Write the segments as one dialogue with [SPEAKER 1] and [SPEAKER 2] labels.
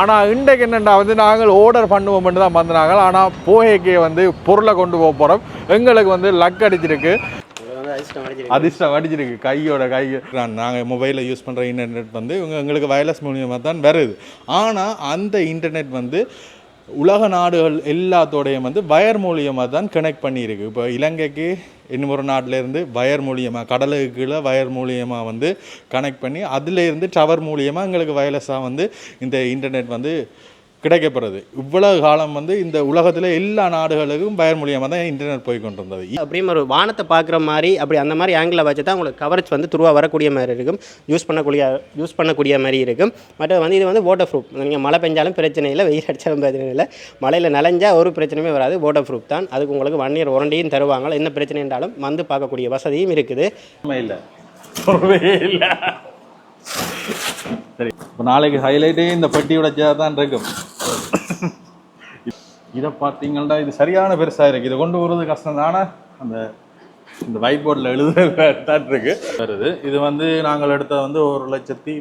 [SPEAKER 1] ஆனால் இன்றைக்கு என்னென்னா வந்து நாங்கள் ஆர்டர் பண்ணுவோம்னு தான் வந்தாங்க ஆனால் போகைக்கு வந்து பொருளை கொண்டு போக போகிறோம் எங்களுக்கு வந்து லக் அடிச்சிருக்கு.
[SPEAKER 2] அதிர்ஷ்டம் அடிச்சிருக்கு.
[SPEAKER 1] அதிர்ஷ்டம் அடிச்சிருக்கு கையோட கை. நாங்கள் மொபைலில் யூஸ் பண்ணுற இன்டர்நெட் வந்து இவங்க எங்களுக்கு வயர்லெஸ் மூலியமாக தான் வருது. ஆனால் அந்த இன்டர்நெட் வந்து உலக நாடுகள் எல்லாத்தோடையும் வந்து வயர் மூலியமாக தான் கனெக்ட் பண்ணியிருக்கு. இப்போ இலங்கைக்கு இன்னும் நாட்டிலேருந்து வயர் மூலியமாக கடலுக்கு கீழே வயர் மூலியமாக வந்து கனெக்ட் பண்ணி அதுலேருந்து டவர் மூலியமாக எங்களுக்கு வயர்லெஸ்ஸாக வந்து இந்த இன்டர்நெட் வந்து கிடைக்கப்படுறது இவ்வளவு காலம் வந்து இந்த உலகத்தில் எல்லா நாடுகளுக்கும் வயர் மூலியமாக தான் இன்டர்நெட் போய் கொண்டிருந்தது.
[SPEAKER 2] அப்படியும் ஒரு வானத்தை பார்க்குற மாதிரி அப்படி அந்த மாதிரி ஆங்கிளில் வச்சு தான் உங்களுக்கு கவரேஜ் வந்து துருவா வரக்கூடிய மாதிரி இருக்கும். யூஸ் பண்ணக்கூடிய யூஸ் பண்ணக்கூடிய மாதிரி இருக்கும். மற்ற வந்து இது வந்து வாட்டர் ப்ரூஃப் நீங்கள் மழை பெஞ்சாலும் பிரச்சனை இல்லை வெயில் அடித்தாலும் பிரச்சனை இல்லை. மழையில் நனைஞ்சா ஒரு பிரச்சனையுமே வராது வாட்டர் ப்ரூஃப் தான். அதுக்கு உங்களுக்கு ஒன் இயர் வாரண்டியும் தருவாங்க என்ன பிரச்சனை என்றாலும் வந்து பார்க்கக்கூடிய வசதியும் இருக்குது.
[SPEAKER 1] இல்லை. இல்லை. சரி இப்போ நாளைக்கு ஹைலைட்டே இந்த பெட்டியோட சேர் தான் இருக்கும். இதை பார்த்தீங்கன்னா இது சரியான பெருசாக இருக்குது இதை கொண்டு வர்றது கஷ்டம் தானே அந்த இந்த ஒயிட் போர்டில் எழுதுறது தான் இருக்கு. வருது. இது வந்து நாங்கள் எடுத்த வந்து ஒரு லட்சத்தி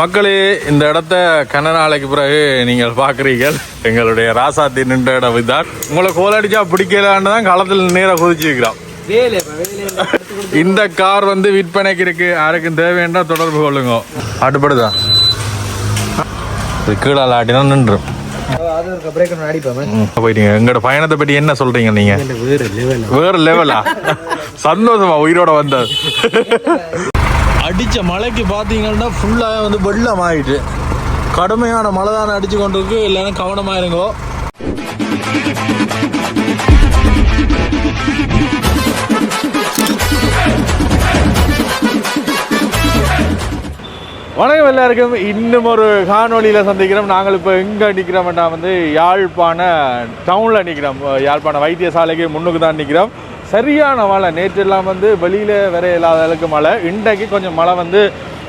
[SPEAKER 1] மக்களே இந்த இடத்த கன நாளைக்கு பிறகு நீங்கள் பார்க்குறீர்கள். எங்களுடைய ராசாத்தி நின்ற இடம் இதுதான். உங்களை கோலடிச்சா பிடிக்கலான்னு தான் களத்தில் நேராக குதிச்சிருக்கிறோம். இந்த கார் வந்து விற்பனைக்கு இருக்கு. யாருக்கும் தேவையான தொடர்பு கொள்ளுங்க. அடுப்படுதா இது கீழே ஆட்டினா நின்று
[SPEAKER 3] அது
[SPEAKER 1] போயிட்டீங்க. எங்களோட பயணத்தை பற்றி என்ன சொல்றீங்க நீங்க?
[SPEAKER 3] வேறு
[SPEAKER 1] வேற லெவலா சந்தோஷமா உயிரோட வந்தது அடிச்ச மழைக்கு பார்த்தீங்கன்னா ஃபுல்லாக வந்து வெள்ளம் ஆயிட்டு. கடுமையான மழை தானே அடிச்சு கொண்டு இருக்கு இல்லைன்னா கவனமா இருங்கோ. வணக்கம் எல்லாருக்கும். இன்னும் ஒரு காணொளியில் சந்திக்கிறோம். நாங்கள் இப்போ எங்கே நிற்கிறோம்னா வந்து யாழ்ப்பாண டவுனில் நிற்கிறோம் யாழ்ப்பாண வைத்தியசாலைக்கு முன்னுக்கு தான் நிற்கிறோம் சரியான மழை. நேற்றெல்லாம் வந்து வெளியில் வர இல்லாத அளவுக்கு மழை. இன்றைக்கு கொஞ்சம் மழை வந்து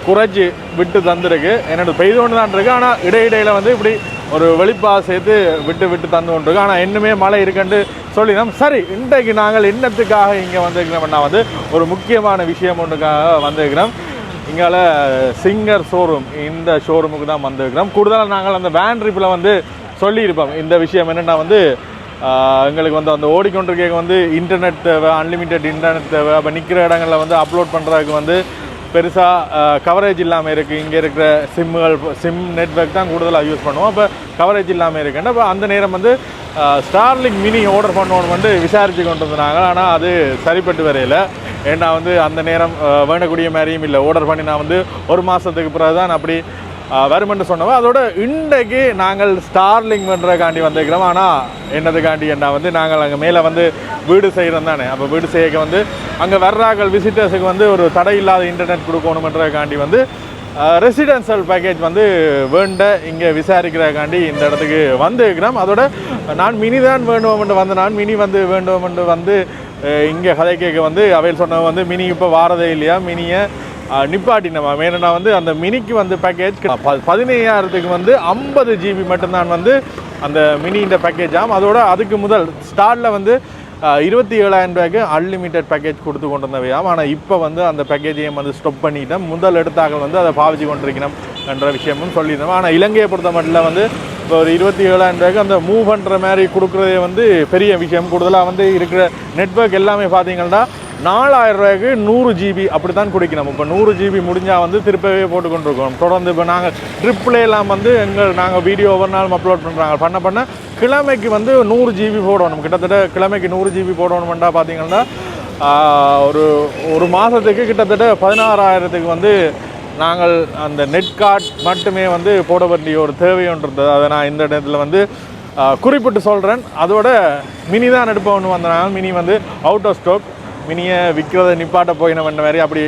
[SPEAKER 1] குறைச்சி விட்டு தந்துருக்கு. என்னோட பெய்து கொண்டு தான் இருக்குது ஆனால் இடையிடையில் வந்து இப்படி ஒரு வெளிப்பா சேர்த்து விட்டு விட்டு தந்து கொண்டிருக்கு ஆனால் இன்னுமே மழை இருக்குன்ட்டு சொல்லினோம். சரி இன்றைக்கு நாங்கள் என்னத்துக்காக இங்கே வந்திருக்கிறோம்னா வந்து ஒரு முக்கியமான விஷயம் ஒன்றுக்காக வந்திருக்கிறோம். இங்கால சிங்கர் ஷோரூம் இந்த ஷோரூமுக்கு தான் வந்திருக்கிறோம். கூடுதலாக நாங்கள் அந்த வேன் ட்ரிப்பில் வந்து சொல்லியிருப்போம். இந்த விஷயம் என்னென்னா வந்து எங்களுக்கு வந்து அந்த ஓடிக்கொண்டிருக்க வந்து இன்டர்நெட் தேவை அன்லிமிட்டெட் இன்டர்நெட் தேவை. அப்போ நிற்கிற இடங்களில் வந்து அப்லோட் பண்ணுறதுக்கு வந்து பெருசாக கவரேஜ் இல்லாமல் இருக்குது இங்கே இருக்கிற சிம்முகள் சிம் நெட்ஒர்க் தான் கூடுதலாக யூஸ் பண்ணுவோம். அப்போ கவரேஜ் இல்லாமல் இருக்குன்னா அப்போ அந்த நேரம் வந்து ஸ்டார்லிங் மினி ஆர்டர் பண்ணணும்னு வந்து விசாரித்து கொண்டு வந்தாங்க. ஆனால் அது சரிப்பட்டு வரையில். ஏன்னா வந்து அந்த நேரம் வேணக்கூடிய வேண்டக்கூடிய மாதிரியும் இல்லை. ஆர்டர் பண்ணி நான் வந்து ஒரு மாதத்துக்கு பிறகு தான் அப்படி வருமென்று சொன்னவன் அதோட இன்றைக்கு நாங்கள் ஸ்டார்லிங் பண்ணுறதுக்காண்டி வந்திருக்கிறோம். ஆனால் என்னதுக்காண்டி என்ன வந்து நாங்கள் அங்கே மேலே வந்து வீடு செய்கிறோம் தானே. அப்போ வீடு செய்யக்க வந்து அங்கே வர்றாக்கள் விசிட்டர்ஸுக்கு வந்து ஒரு தடை இல்லாத இன்டர்நெட் கொடுக்கணுமன்றதுக்காண்டி வந்து ரெசிடென்ஷியல் பேக்கேஜ் வந்து வேண்ட இங்கே விசாரிக்கிறக்காண்டி இந்த இடத்துக்கு வந்திருக்கிறோம். அதோட நான் மினி தான் வேண்டுவோம்னு வந்து நான் மினி வந்து வேண்டுவோம்னு வந்து இங்கே கதை கேட்க வந்து அவையில் சொன்ன வந்து மினி இப்போ வாரதே இல்லையா? மினியை நிப்பாட்டினமா வேணும்னா வந்து அந்த மினிக்கு வந்து பேக்கேஜ் பதினையாயிரத்துக்கு வந்து ஐம்பது ஜிபி மட்டும்தான் வந்து அந்த மினி இந்த பேக்கேஜ் அதோட அதுக்கு முதல் ஸ்டார்டில் வந்து இருபத்தி ஏழாயிரம் ரூபாய்க்கு அன்லிமிட்டெட் பேக்கேஜ் கொடுத்து கொண்டு வந்தவையாம் ஆனால் இப்போ வந்து அந்த பேக்கேஜையும் வந்து ஸ்டாப் பண்ணிட்டோம். முதல் எடுத்தாக்கள் வந்து அதை பாவிச்சு கொண்டிருக்கணும் என்ற விஷயமும் சொல்லியிருந்தோம். ஆனால் இலங்கையை பொறுத்த மட்டும் வந்து இப்போ ஒரு இருபத்தி ஏழாயிரம் ரூபாய்க்கு அந்த மூவ் பண்ணுற மாதிரி கொடுக்குறதே வந்து பெரிய விஷயம். கூடுதலாக வந்து இருக்கிற நெட்வொர்க் எல்லாமே பார்த்தீங்கன்னா நாலாயிரம் ரூபாய்க்கு நூறு ஜிபி அப்படி தான் குடிக்கணும். இப்போ நூறு ஜிபி முடிஞ்சால் வந்து திருப்பவே போட்டுக்கொண்டிருக்கோம். தொடர்ந்து இப்போ நாங்கள் ட்ரிப்ல எல்லாம் வந்து எங்கள் நாங்கள் வீடியோ ஒவ்வொரு நாளும் அப்லோட் பண்ணுறாங்க பண்ண பண்ண கிழமைக்கு வந்து நூறு ஜிபி போடணும். கிட்டத்தட்ட கிழமைக்கு நூறு ஜிபி போடணுமெண்டா பார்த்தீங்கன்னா ஒரு ஒரு மாதத்துக்கு கிட்டத்தட்ட பதினாறாயிரத்துக்கு வந்து நாங்கள் அந்த நெட் கார்ட் மட்டுமே வந்து போட வேண்டிய ஒரு தேவைன்றது அதை நான் இந்த இடத்துல வந்து குறிப்பிட்டு சொல்கிறேன் அதோட மினி தான் எடுப்போம்னு வந்தனால மினி வந்து அவுட் ஆஃப் ஸ்டாக் மினியை விற்கிறத நிப்பாட்ட போயினவன் மாதிரி அப்படி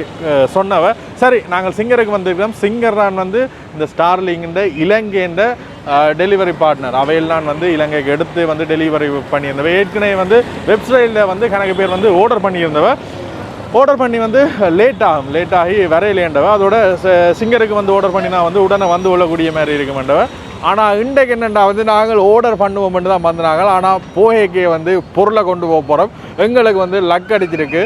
[SPEAKER 1] சொன்னவ. சரி நாங்கள் சிங்கருக்கு வந்திருக்கிறோம். சிங்கர் தான் வந்து இந்த ஸ்டார்லிங்கின்ற இலங்கைன்ற டெலிவரி பார்ட்னர் அவையெல்லாம் வந்து இலங்கைக்கு எடுத்து வந்து டெலிவரி பண்ணியிருந்தவ. ஏற்கனவே வந்து வெப்சைட்டில் வந்து கணக்கு பேர் வந்து ஆர்டர் பண்ணியிருந்தவ. ஆர்டர் பண்ணி வந்து லேட் ஆகும். லேட் ஆகி வரையிலேண்டவ அதோட சிங்கருக்கு வந்து ஆர்டர் பண்ணினா வந்து உடனே வந்து கொள்ளக்கூடிய மாதிரி இருக்குமெண்டவ ஆனால் இன்றைக்கு என்னென்னா வந்து நாங்கள் ஆர்டர் பண்ணுவோம்னு தான் வந்தாங்க ஆனால் போகைக்கு வந்து பொருளை கொண்டு போக போகிறோம் எங்களுக்கு வந்து லக் அடிச்சிருக்கு.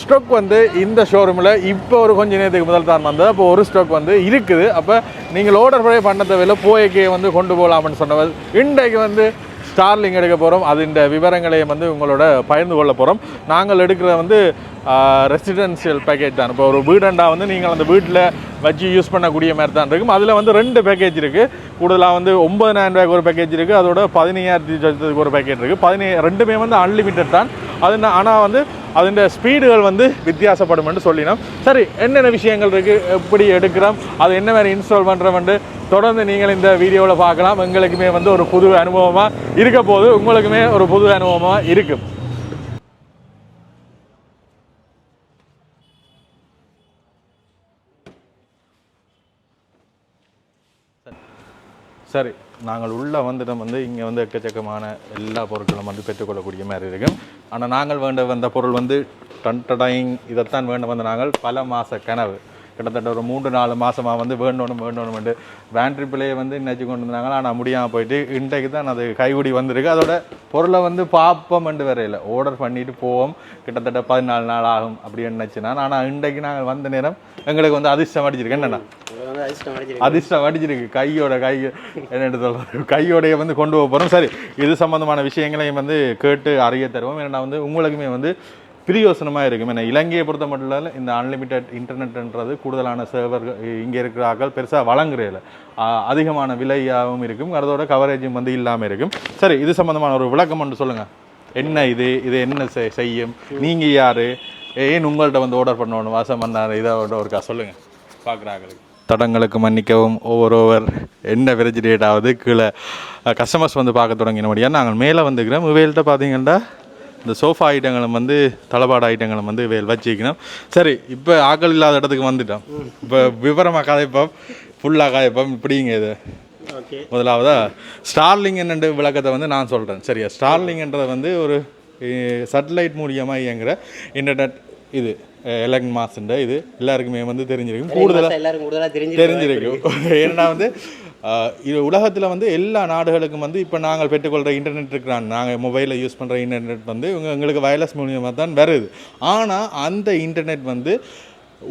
[SPEAKER 1] ஸ்டாக் வந்து இந்த ஷோரூமில் இப்போ ஒரு கொஞ்ச நேரத்துக்கு முதல் தான் வந்தது. அப்போ ஒரு ஸ்டாக் வந்து இருக்குது. அப்போ நீங்கள் ஆர்டர் பண்ணி பண்ண தேவையில்ல போய்க்கே வந்து கொண்டு போகலாம்னு சொன்னவர். இன்றைக்கு வந்து ஸ்டார்லிங் எடுக்க போகிறோம் அது இந்த விவரங்களையும் வந்து உங்களோட பகிர்ந்து கொள்ள போகிறோம் நாங்கள் எடுக்கிற வந்து ரெசிடென்ஷியல் பேக்கேஜ் தான். இப்போ ஒரு வீடண்டா வந்து நீங்கள் அந்த வீட்டில் வச்சு யூஸ் பண்ணக்கூடிய மாதிரி தான் இருக்கும். அதில் வந்து ரெண்டு பேக்கேஜ் இருக்குது கூடுதலாக வந்து ஒன்பதாயிரம் ரூபாய்க்கு ஒரு பேக்கேஜ் இருக்குது அதோட பதினையாயிரத்தி ஒரு பேக்கேஜ் இருக்குது பதினே ரெண்டுமே வந்து அன்லிமிட்டட் தான். அது ஆனால் வந்து அதன் ஸ்பீடுகள் வந்து வித்தியாசப்படும்னு சொல்லினோம். சரி என்னென்ன விஷயங்கள் இருக்குது எப்படி எடுக்கிறோம்? அது என்ன மாதிரி இன்ஸ்டால் பண்ணுறோம்னு தொடர்ந்து நீங்கள் இந்த வீடியோவில் பார்க்கலாம். எங்களுக்குமே வந்து ஒரு புது அனுபவமாக இருக்க போது உங்களுக்குமே ஒரு புது அனுபவமாக இருக்கும் சரி. நாங்கள் உள்ளே வந்துட்டோம் வந்து இங்கே வந்து எக்கச்சக்கமான எல்லா பொருட்களும் வந்து பெற்றுக்கொள்ளக்கூடிய மாதிரி இருக்கும் ஆனால் நாங்கள் வேண்ட வந்த பொருள் வந்து டன்டடைங் இதைத்தான் வேண்ட வந்த நாங்கள் பல மாத கனவு. கிட்டத்தட்ட ஒரு மூன்று நாலு மாதமாக வந்து வேண்டணும் வேண்டணும்ட்டு வேன் ட்ரிப்பிலேயே வந்து நினச்சி கொண்டு வந்தாங்க ஆனால் முடியாமல் போயிட்டு இன்றைக்கு தான் அது கைகுடி வந்திருக்கு. அதோட பொருளை வந்து பார்ப்போம் என்று வரையில். ஆர்டர் பண்ணிட்டு போவோம். கிட்டத்தட்ட பதினாலு நாள் ஆகும் அப்படின்னு நினச்சினா ஆனால் இன்றைக்கு நாங்கள் வந்த நேரம் எங்களுக்கு வந்து அதிர்ஷ்டம் அடிச்சிருக்கு. என்னண்ணா
[SPEAKER 2] அதிர்ஷ்டம் அடிச்சிருக்கு.
[SPEAKER 1] அதிர்ஷ்டம் கையோட கை என்ன சொல்றது? கையோடைய வந்து கொண்டு போக போகிறோம் சரி இது சம்பந்தமான விஷயங்களையும் வந்து கேட்டு அறிய தருவோம். ஏன்னா வந்து உங்களுக்குமே வந்து பிரியோசனமாக இருக்கும். ஏன்னா இலங்கையை பொறுத்த மட்டும் இல்லை இந்த அன்லிமிட்டெட் இன்டர்நெட்ன்றது கூடுதலான சர்வர்கள் இங்கே இருக்கிற ஆக்கள் பெருசாக வழங்குறதில்ல அதிகமான விலையாகவும் இருக்கும். அதோட கவரேஜும் வந்து இல்லாமல் இருக்கும். சரி இது சம்பந்தமான ஒரு விளக்கம் ஒன்று சொல்லுங்கள் என்ன இது? இது என்ன செய்- செய்யும்? நீங்கள் யார்? ஏன் உங்கள்கிட்ட வந்து ஆர்டர் பண்ணணும்? வாசம் வந்தார் இதை ஒருக்கா சொல்லுங்கள் பார்க்குறாங்களுக்கு தடங்களுக்கு மன்னிக்கவும். ஒவ்வொரு ஓவர் என்ன பிரச்சனைட் ஆகுது கீழே கஸ்டமர்ஸ் வந்து பார்க்க தொடங்கினபடியாக நாங்கள் மேலே வந்துக்கிறோம். இவைகள்கிட்ட பார்த்தீங்கன்னா இந்த சோஃபா ஐட்டங்களும் வந்து தளபாட ஐட்டங்களும் வந்து இவைகள் வச்சுக்கணும் சரி இப்போ ஆக்கள் இல்லாத இடத்துக்கு வந்துட்டோம். இப்போ விவரமாக கதைப்போம். ஃபுல்லாக கதைப்போம். இப்படிங்க இது.
[SPEAKER 2] ஓகே.
[SPEAKER 1] முதலாவதா ஸ்டார்லிங் என்னென்ற விளக்கத்தை வந்து நான் சொல்கிறேன் சரியா? ஸ்டார்லிங்ன்றது வந்து ஒரு சட்டலைட் மூலியமாக இயங்குற இன்டர்நெட் இது எலக்ட் மாஸ்ன்ற இது எல்லாருக்குமே வந்து தெரிஞ்சிருக்கும். கூடுதலாக தெரிஞ்சிருக்கும். ஏன்னா வந்து இது உலகத்தில் வந்து எல்லா நாடுகளுக்கும் வந்து இப்போ நாங்கள் பெற்றுக்கொள்கிற இன்டர்நெட் இருக்கிறான். நாங்கள் மொபைலில் யூஸ் பண்ணுற இன்டர்நெட் வந்து இவங்க எங்களுக்கு வயர்லெஸ் மூலியமாக தான் வருது. ஆனால் அந்த இன்டர்நெட் வந்து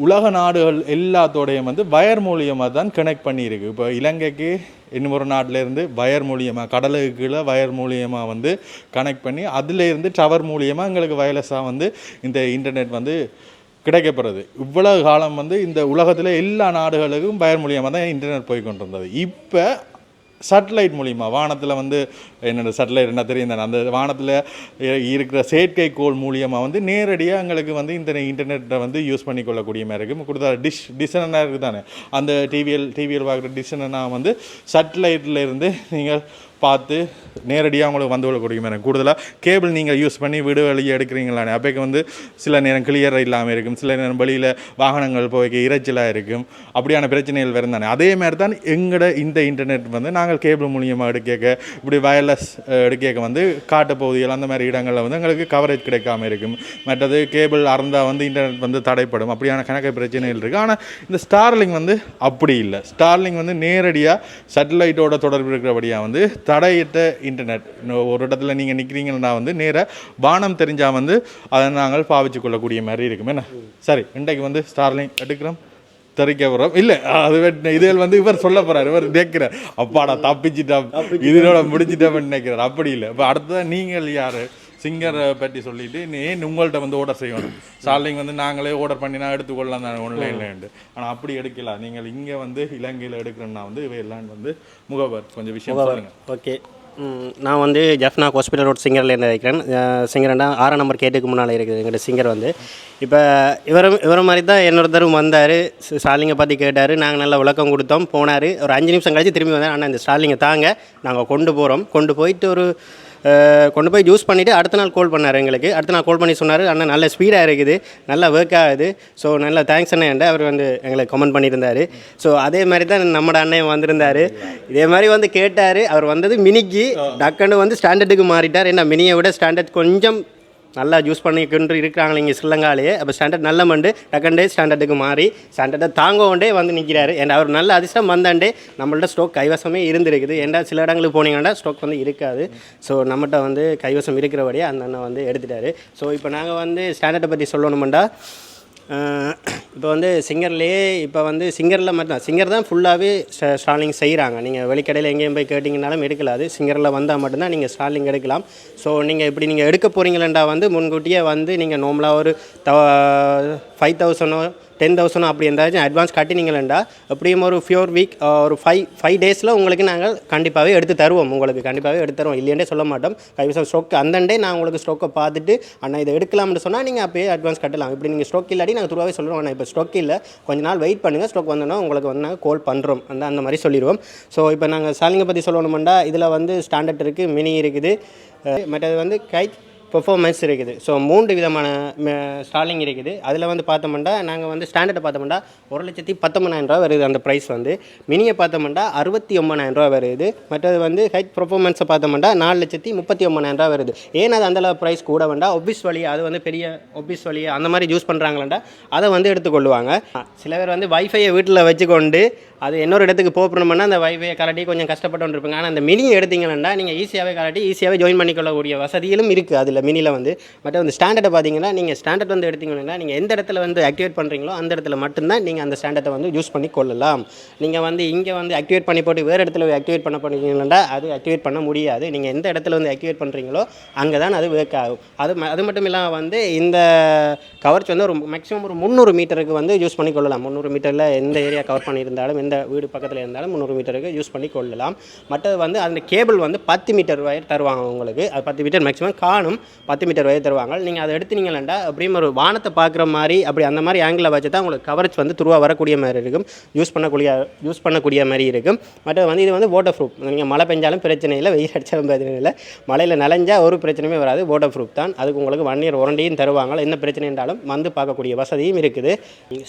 [SPEAKER 1] உலக நாடுகள் எல்லாத்தோடையும் வந்து வயர் மூலியமாக தான் கனெக்ட் பண்ணியிருக்கு. இப்போ இலங்கைக்கு இன்னும் ஒரு நாட்டிலேருந்து வயர் மூலியமாக கடலுக்கு கீழே வயர் மூலியமாக வந்து கனெக்ட் பண்ணி அதுலேருந்து டவர் மூலியமாக எங்களுக்கு வயர்லெஸ்ஸாக வந்து இந்த இன்டர்நெட் வந்து கிடைக்கப்படுறது இவ்வளவு காலம் வந்து இந்த உலகத்தில் எல்லா நாடுகளுக்கும் பயர் மூலியமாக தான் இன்டர்நெட் போய் கொண்டிருந்தது. இப்போ சேட்டலைட் மூலிமா வானத்தில் வந்து என்னோட சேட்டலைட் என்ன தெரியும் தானே அந்த வானத்தில் இருக்கிற செயற்கைக்கோள் மூலியமாக வந்து நேரடியாக எங்களுக்கு வந்து இந்த இன்டர்நெட்டை வந்து யூஸ் பண்ணிக்கொள்ளக்கூடிய மாதிரி இருக்குது கொடுத்தா டிஷ் டிசனாக இருக்குது தானே அந்த டிவிஎல் டிவிஎல் பார்க்குற டிஷனா வந்து சேட்டலைட்டில் இருந்து நீங்கள் பார்த்து நேரடியாக உங்களுக்கு வந்து கொள்ளக்கூடிய மாதிரி கூடுதலாக கேபிள் நீங்கள் யூஸ் பண்ணி வீடு வழியை எடுக்கிறீங்களானே அப்போக்கு வந்து சில நேரம் கிளியர் இல்லாமல் இருக்கும். சில நேரம் வெளியில் வாகனங்கள் போய்க்க இறைச்சலாக இருக்கும். அப்படியான பிரச்சனைகள் வரும் தானே. அதே மாதிரி தான் எங்களோட இந்த இன்டர்நெட் வந்து நாங்கள் கேபிள் மூலியமாக எடுக்க இப்படி வயர்லெஸ் எடுக்க வந்து காட்டு பகுதிகள் அந்த மாதிரி இடங்களில் வந்து எங்களுக்கு கவரேஜ் கிடைக்காம இருக்கும். மற்றது கேபிள் அறந்தால் வந்து இன்டர்நெட் வந்து தடைப்படும். அப்படியான கணக்கு பிரச்சனைகள் இருக்குது ஆனால் இந்த ஸ்டார்லிங் வந்து அப்படி இல்லை. ஸ்டார்லிங் வந்து நேரடியாக சேட்டலைட்டோட தொடர்பு இருக்கிறபடியாக வந்து தடையிட்ட இன்டர்நெட் ஒரு இடத்துல நீங்கள் நிற்கிறீங்கன்னா வந்து நேராக வானம் தெரிஞ்சால் வந்து அதை நாங்கள் பாவிச்சு கொள்ளக்கூடிய மாதிரி இருக்கும். என்ன? சரி இன்றைக்கு வந்து ஸ்டார்லிங் எடுக்கிறோம். தெரிக்க வரோம் இல்லை அது இதில் வந்து இவர் சொல்ல போறாரு. இவர் கேட்கிறார். அப்பாடா தப்பிச்சிட்டோம் இதனோட முடிச்சிட்டோம்னு நினைக்கிறார். அப்படி இல்லை. இப்போ அடுத்ததான் நீங்கள் யார்? சிங்கரை பற்றி சொல்லிட்டு ஏன் உங்கள்கிட்ட வந்து ஆர்டர் செய்யணும். ஸ்டார்லிங் வந்து நாங்களே ஆர்டர் பண்ணினா எடுத்துக்கொள்ளலாம் தான் ஒன்லைன்லேண்டு ஆனால் அப்படி எடுக்கலாம் நீங்கள் இங்கே வந்து இலங்கையில் எடுக்கிறோன்னா வந்து இவையெல்லாம் வந்து முகவர் கொஞ்சம் விஷயம் சொல்லுங்க.
[SPEAKER 2] ஓகே. நான் வந்து ஜஃப்னா ஹாஸ்பிட்டல் ரோட் சிங்கரில் இருக்கிறேன். சிங்கர்னா ஆறாம் நம்பர் கேட்டுக்கு முன்னால் இருக்குது எங்கிட்ட சிங்கர் வந்து. இப்போ இவரும் இவரை மாதிரி தான் இன்னொருத்தரும் வந்தார். ஸ்டாலிங்கை பற்றி கேட்டார். நாங்கள் நல்லா விளக்கம் கொடுத்தோம் போனார். ஒரு அஞ்சு நிமிஷம் கழிச்சு திரும்பி வந்தார். அண்ணா இந்த ஸ்டாலிங்கை தாங்க. நாங்கள் கொண்டு போகிறோம் கொண்டு போயிட்டு ஒரு கொண்டு போய் யூஸ் பண்ணிவிட்டு அடுத்த நாள் கால் பண்ணார் எங்களுக்கு. அடுத்த நாள் கால் பண்ணி சொன்னார் அண்ணா நல்ல ஸ்பீடாக இருக்குது. நல்லா ஒர்க் ஆகுது. ஸோ நல்ல தேங்க்ஸ் அண்ணன் அவர் வந்து எங்களுக்கு கமெண்ட் பண்ணியிருந்தார். ஸோ அதே மாதிரி தான் நம்மட அண்ணன் வந்திருந்தார். இதே மாதிரி வந்து கேட்டார். அவர் வந்தது மினிக்கு. டக்குன்னு வந்து ஸ்டாண்டர்டுக்கு மாறிட்டார். என்ன மினியை விட ஸ்டாண்டர்ட் கொஞ்சம் நல்லா யூஸ் பண்ணிக்கிட்டு இருக்கிறாங்க இங்கே ஸ்ரீலங்காலேயே அப்போ ஸ்டாண்டர்ட் நல்ல மண்டு டக்கண்டே ஸ்டாண்டர்டுக்கு மாறி ஸ்டாண்டர்டை தாங்கோண்டே வந்து நிற்கிறாரு ஏன்னா அவர் நல்ல அதிர்ஷ்டம் வந்தாண்டே நம்மள்ட்ட ஸ்டோக் கைவசமே இருந்திருக்குது. ஏன்டா சில இடங்களுக்கு போனீங்கன்னா ஸ்டோக் வந்து இருக்காது. ஸோ நம்மகிட்ட வந்து கைவசம் இருக்கிறபடியே அந்த அண்ணன் வந்து எடுத்துட்டாரு. ஸோ இப்போ நாங்கள் வந்து ஸ்டாண்டர்டை பற்றி சொல்லணுமெண்டா இப்போ வந்து சிங்கர்லேயே இப்போ வந்து சிங்கரில் மட்டும் சிங்கர் தான் ஃபுல்லாகவே ஸ்டாலிங் செய்கிறாங்க நீங்கள் வெளிக்கடையில் எங்கேயும் போய் கேட்டிங்கனாலும் எடுக்கலாது. சிங்கரில் வந்தால் மட்டும்தான் நீங்கள் ஸ்டாலிங் எடுக்கலாம். ஸோ நீங்கள் இப்படி நீங்கள் எடுக்க போகிறீங்களா வந்து முன்கூட்டியே வந்து நீங்கள் நார்மலாக ஒரு ஃபைவ் தௌசண்டோ டென் தௌசண்ட் அப்படி இருந்தாச்சும் அட்வான்ஸ் கட்டினீங்களா எப்படியும் ஒரு ஃபியூர் வீக் ஒரு ஃபைவ் ஃபைவ் டேஸில் உங்களுக்கு நாங்கள் கண்டிப்பாகவே எடுத்து தருவோம். உங்களுக்கு கண்டிப்பாகவே எடுத்து தருவோம். இல்லையண்டே சொல்ல மாட்டோம். கைவசம் ஸ்டோக் அந்தண்டே நான் உங்களுக்கு ஸ்டோக்கை பார்த்துட்டு அண்ணா இதை எடுக்கலாம்னு சொன்னால் நீங்கள் அப்போயே அட்வான்ஸ் கட்டலாம். இப்படி நீங்கள் ஸ்டோக் இல்லாட்டி நாங்கள் துருவாகவே சொல்லுவோம் அண்ணா இப்போ ஸ்டோக் இல்லை. கொஞ்ச நாள் வெயிட் பண்ணுங்கள் ஸ்டோக் வந்தோன்னா உங்களுக்கு வந்து நாங்கள் கால் பண்ணுறோம் அந்த அந்த மாதிரி சொல்லிடுவோம் ஸோ இப்போ நாங்கள் சாலிங்கை பற்றி சொல்லணுமெண்டா இதில் வந்து ஸ்டாண்டர்ட் இருக்குது மினி இருக்குது. மற்றது வந்து கை பெர்ஃபார்மன்ஸ் இருக்குது. ஸோ மூன்று விதமான ஸ்டாலிங் இருக்குது. அதில் வந்து பார்த்தோம்னா நாங்கள் வந்து ஸ்டாண்டர்டை பார்த்தோம்னா ஒரு லட்சத்தி பத்தொம்பதாயிரம் வருது அந்த ப்ரைஸ் வந்து. மினியை பார்த்தோம்னா அறுபத்தி ஒம்பதாயிரம் ரூபா வருது. மற்றது வந்து ஹைட் பெர்ஃபார்மன்ஸை பார்த்தோம்னா நாலு லட்சத்தி முப்பத்தி ஒம்பதாயிரம் ரூபா வருது. ஏன் அது அந்தளவு ப்ரைஸ் கூட வேண்டாம்? ஒபிஸ் வழி அது வந்து பெரிய ஒபிஸ் வழி அந்த மாதிரி யூஸ் பண்ணுறாங்களா அதை வந்து எடுத்துக்கொள்ளுவாங்க சில பேர் வந்து வைஃபையை வீட்டில் வச்சுக்கொண்டு அது இன்னொரு இடத்துக்கு போகணும்னா அந்த வைஃபையை கலட்டி கொஞ்சம் கஷ்டப்பட்டு இருப்பாங்க. ஆனால் அந்த மினியை எடுத்தீங்கன்னா நீங்கள் ஈஸியாகவே கலட்டி ஈஸியாகவே ஜாயின் பண்ணிக்கொள்ளக்கூடிய வசதிகளும் இருக்குது அதில் மினியில் வந்து மற்ற வந்து ஸ்டாண்டர்டை பார்த்தீங்கன்னா நீங்கள் ஸ்டாண்டர்ட் வந்து எடுத்தீங்கன்னா நீங்கள் எந்த இடத்துல வந்து ஆக்டிவேட் பண்ணுறீங்களோ அந்த இடத்துல மட்டும்தான் நீங்கள் அந்த ஸ்டாண்டர்டை வந்து யூஸ் பண்ணி கொள்ளலாம். நீங்கள் வந்து இங்கே வந்து ஆக்டிவேட் பண்ணி போட்டு வேறு இடத்துல ஆக்டிவேட் பண்ண போனீங்கன்னா அது ஆக்டிவேட் பண்ண முடியாது. நீங்கள் எந்த இடத்துல வந்து ஆக்டிவேட் பண்ணுறீங்களோ அங்கே தான் அது ஒர்க் ஆகும். அது ம- அது மட்டும் இல்லாமல் வந்து இந்த கவர்ச்சி வந்து ஒரு மேக்ஸிமம் ஒரு முந்நூறு மீட்டருக்கு வந்து யூஸ் பண்ணி கொள்ளலாம். முந்நூறு மீட்டரில் எந்த ஏரியா கவர் பண்ணியிருந்தாலும் எந்த வீடு பக்கத்தில் இருந்தாலும் முந்நூறு மீட்டருக்கு யூஸ் பண்ணி கொள்ளலாம். மற்றது வந்து அந்த கேபிள் வந்து பத்து மீட்டர் வயர் தருவாங்க உங்களுக்கு. அது பத்து மீட்டர் மேக்ஸிமம் காணும். பத்து மீட்டர் வயது தருவாங்க. நீங்கள் அதை எடுத்தீங்களா அப்படியும் ஒரு வானத்தை பார்க்குற மாதிரி அப்படி அந்த மாதிரி ஆங்கிளில் வச்சு தான் உங்களுக்கு கவரேஜ் வந்து துருவா வரக்கூடிய மாதிரி இருக்கும். யூஸ் பண்ணக்கூடிய யூஸ் பண்ணக்கூடிய மாதிரி இருக்கும். மற்ற வந்து இது வந்து வாட்டர் ப்ரூஃப் நீங்கள் மழை பெஞ்சாலும் பிரச்சனை இல்லை வெயில் அடித்தாலும் பிரச்சனை இல்லை. மழையில் நனைஞ்சா ஒரு பிரச்சனையுமே வராது வாட்டர் ப்ரூஃப் தான். அதுக்கு உங்களுக்கு ஒன் இயர் வாரண்டியும் தருவாங்க. என்ன பிரச்சனை இருந்தாலும் வந்து பார்க்கக்கூடிய வசதியும் இருக்குது.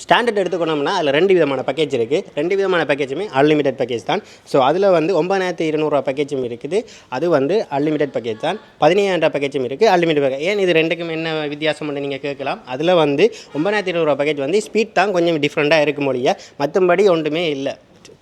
[SPEAKER 2] ஸ்டாண்டர்ட் எடுத்துக்கணும்னா அதில் ரெண்டு விதமான பேக்கேஜ் இருக்குது ரெண்டு விதமான பேக்கேஜுமே அன்லிமிட்டட் பேக்கேஜ் தான். ஸோ அதில் வந்து ஒன்பதாயிரத்தி இருநூறுவா பேக்கேஜும் இருக்குது. அது வந்து அன்லிமிட்டட் பேக்கேஜ் தான். பதினையாயிரம் பேக்கேஜும் இருக்குது அன்லிமிட் பேக்கேஜ் ஏன் இது ரெண்டுக்கும் என்ன வித்தியாசம் நீங்கள் கேட்கலாம்? அதில் வந்து ஒன்பதாயிரத்தி இருநூறுபா பேக்கேஜ் வந்து ஸ்பீட் தான் கொஞ்சம் டிஃப்ரெண்ட்டாக இருக்கும் மொழியை மற்றபடி ஒன்றுமே இல்லை.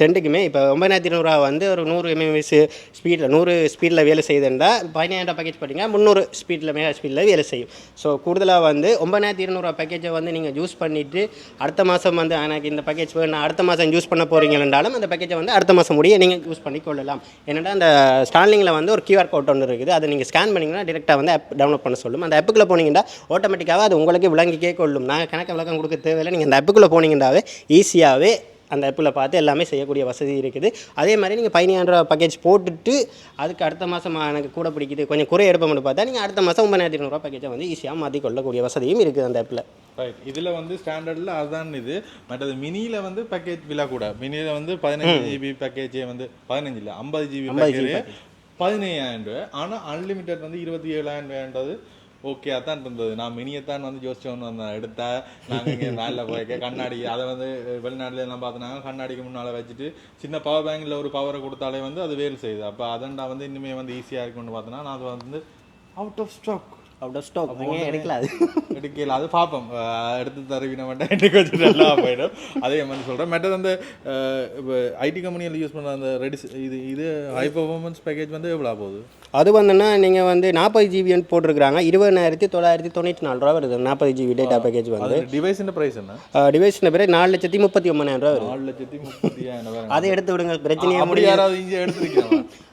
[SPEAKER 2] டென்ட்டுக்குமே இப்போ ஒன்பதாயிரத்தி இருநூறுவா வந்து ஒரு நூறு எம்எம்எஸ் ஸ்பீடில் நூறு ஸ்பீடில் வேலை செய்யுதுண்டா பதினாயிரம் பேக்கேஜ் பார்த்தீங்கன்னா முந்நூறு ஸ்பீடில் மேலே ஸ்பீடில் வேலை செய்யும். ஸோ கூடுதலாக வந்து ஒம்பதாயிரத்தி இருநூறுவா பேக்கேஜை வந்து நீங்கள் யூஸ் பண்ணிவிட்டு அடுத்த மாதம் வந்து எனக்கு இந்த பேக்கேஜ் நான் அடுத்த மாதம் யூஸ் பண்ண போகிறீங்கன்றாலும் அந்த பேக்கேஜை வந்து அடுத்த மாதம் முடிய நீங்கள் யூஸ் பண்ணி கொள்ளலாம். என்னென்னா அந்த ஸ்டார்லிங்கில் வந்து ஒரு கியூஆர் கோட் ஒன்று இருக்குது. அதை நீங்கள் ஸ்கேன் பண்ணிங்கன்னா டேரெக்டாக வந்து ஆப் டவுன்லோட் பண்ண சொல்லும். அந்த ஆப்புக்குள்ளே போனீங்கன்னா ஆட்டோமேட்டிக்காக அது உங்களுக்கு விளங்கிக்கே கொள்ளும். நான் கணக்கு விளக்கம் கொடுக்க தேவையில்லை. நீங்கள் அந்த ஆப்புக்குள்ளே போனீங்கன்னாவே ஈஸியாகவே அந்த ஆப்பில் பார்த்து எல்லாமே செய்யக்கூடிய வசதி இருக்குது. அதே மாதிரி நீங்கள் பதினாயிரம் ரூபா பேக்கேஜ் போட்டுட்டு அதுக்கு அடுத்த மாதம் எனக்கு கூட பிடிக்குது கொஞ்சம் குறை எடுப்போம்னு பார்த்தா நீங்கள் அடுத்த மாதம் ஒன்பதாயிரத்தி இரநூறுவா பேக்கேஜை வந்து ஈஸியாக மாற்றி கொள்ளக்கூடிய வசதியும் இருக்குது அந்த ஆப்பில்
[SPEAKER 1] ரைட் இதுல வந்து ஸ்டாண்டர்ட்ல அதுதான் இது. மற்றது மினியில வந்து பேக்கேஜ் விலை கூட. மினியில வந்து பதினஞ்சு ஜிபி பேக்கேஜே வந்து பதினஞ்சு இல்ல ஐம்பது ஜிபி
[SPEAKER 2] 50 GB
[SPEAKER 1] பேக்கேஜ் பதினையாயிரம் ரூபாய். ஆனா அன்லிமிட்டட் வந்து இருபத்தி ஏழாயிரம் ரூபாய்ன்றது ஓகே அதான் இருந்தது. நான் மினியை தான் வந்து யோசிச்சோன்னு வந்தேன் எடுத்தா நாங்க இங்கே மேலே போய்க்க கண்ணாடி அதை வந்து வெளிநாட்டுல எல்லாம் பார்த்தோன்னாங்க கண்ணாடிக்கு முன்னால வச்சுட்டு சின்ன பவர் பேங்க்ல ஒரு பவரை கொடுத்தாலே வந்து அது வேலை செய்யுது. அப்ப அதண்டா வந்து இன்னுமே வந்து ஈஸியா இருக்கும்னு பார்த்தோன்னா நான் அது வந்து out of stock
[SPEAKER 2] out of stock நீங்கள் எடுக்கல அது.
[SPEAKER 1] எடுக்கல. அது பார்ப்போம். எடுத்து தருவின மட்டும் எனக்கு கொஞ்சம் நல்லா போயிடும். அதே மாதிரி சொல்கிறேன் மற்றது அந்த அஹ், இப்போ ஐடி கம்பெனியில் யூஸ் பண்ணுற அந்த ரெடிஸ் இது இது ஹை பர்ஃபார்மன்ஸ் பேக்கேஜ் வந்து எவ்வளோ போகுது
[SPEAKER 2] அது வந்துன்னா நீங்கள் வந்து நாற்பது ஜிபின்னு போட்டிருக்கிறாங்க. இருபதாயிரத்தி தொள்ளாயிரத்தி தொண்ணூற்றி நாலு ரூபா வருது. நாற்பது ஜிபி டேட்டா பேக்கேஜ் வந்து.
[SPEAKER 1] டிவைஸின் ப்ரைஸ் என்ன?
[SPEAKER 2] டிவைஸில் பேர் நாலு லட்சத்தி முப்பத்தி ஒன்பதாயிரம் ரூபா வருது.
[SPEAKER 1] நாலு லட்சத்தி முப்பத்தி
[SPEAKER 2] அதை எடுத்து விடுங்க பிரச்சனையே முடியாது.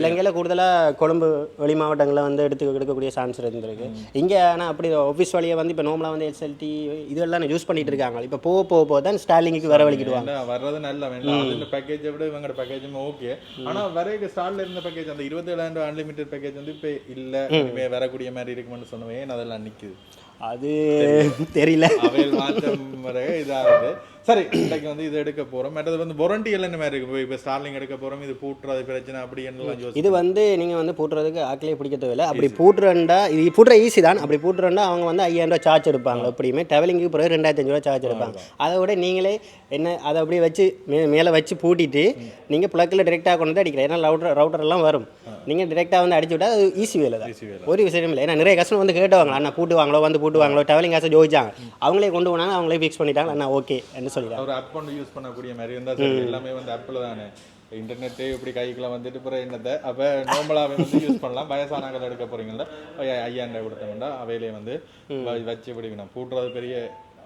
[SPEAKER 1] இலங்கையில
[SPEAKER 2] கூடுதலாக கொழும்பு வெளி மாவட்டங்களில் வந்து எடுத்து எடுக்கக்கூடிய சான்ஸ் இருந்திருக்கு. இங்கே ஆனால் அப்படி ஆஃபீஸ் வழியாக வந்து இப்போ நோமலாக வந்து எஸ்எல்டி இதெல்லாம் யூஸ் பண்ணிட்டு இருக்காங்க. இப்போ போக போக போக தான் ஸ்டாலிங்குக்கு வரவழைக்கிடுவாங்க
[SPEAKER 1] இல்ல, வர்றது நல்ல வேண்டாம். பேக்கேஜை விட இவங்களோட பேக்கேஜும் ஓகே ஆனா வரைக்கும் ஸ்டார்ட்ல இருந்த பேக்கேஜ் அந்த இருபத்தி ஏழாயிரம் அன்லிமிட்டட் பேக்கேஜ் வந்து இப்போ இல்ல வரக்கூடிய மாதிரி இருக்குமென்னு சொன்னவே அதெல்லாம் நிக்குது?
[SPEAKER 2] அது தெரியல.
[SPEAKER 1] இதாகுது. சரி இன்னைக்கு வந்து இது எடுக்க போறோம். மற்றது வந்து வாரண்டி எல்லாம் என்ன மாதிரி இருக்கு. இப்போ ஸ்டார்லிங் எடுக்க போறோம். இது பூட்டுறது பிரச்சனை அப்படி என்னலாம்
[SPEAKER 2] இது வந்து நீங்கள் வந்து பூட்டுறதுக்கு ஆக்கிலே பிடிக்க தேவையில்லை. அப்படி பூட்டுறண்டா இது பூட்டுற ஈஸி தான். அப்படி பூட்டுறண்டா அவங்க வந்து ஐயாயிரம் ரூபா சார்ஜ் எடுப்பாங்க. எப்படியுமே ட்ராவலிங்க்கு பிறகு ரெண்டாயிரத்தி ரூபா சார்ஜ் எடுப்பாங்க. அதை விட நீங்களே என்ன அதை அப்படியே வச்சு மே மேலே வச்சு பூட்டிட்டு நீங்கள் ப்ளக்கில் டிரெக்டாக கொண்டு வந்து அடிக்கலாம். ஏன்னா ரவுட்டர் ரவுட்டர் எல்லாம் வரும். நீங்கள் டிரெக்டாக வந்து அடிச்சு விட்டா அது ஈஸி வேலை தான். ஒரு விஷயம் இல்லை. ஏன்னா நிறைய கஸ்டமர் வந்து கேட்டவங்க. அண்ணா பூட்டுவாங்களோ வந்து பூட்டுவாங்களோ ட்ராவலிங் காசை ஜோதிச்சாங்க அவங்களே கொண்டு போனாங்க அவங்களே ஃபிக்ஸ் பண்ணிட்டாங்க அண்ணா ஓகே என்று சொல்லிட்டாங்க
[SPEAKER 1] ஒரு ஆப் ஒன்று யூஸ் பண்ணக்கூடிய மாதிரி இருந்தா சரி எல்லாமே வந்து ஆப்பிள் தானே. இன்டர்நெட்டு இப்படி கைக்குள்ள வந்துட்டு பிறகு என்னத்தை? அப்போ நார்மலாகவே வந்து யூஸ் பண்ணலாம். வயசானவங்க எடுக்க போறீங்களா ஐயாயிரம் ரூபாய் கொடுத்தோம்னா அவையிலே வந்து வச்சு பிடிக்கணும் பூட்டுறது பெரிய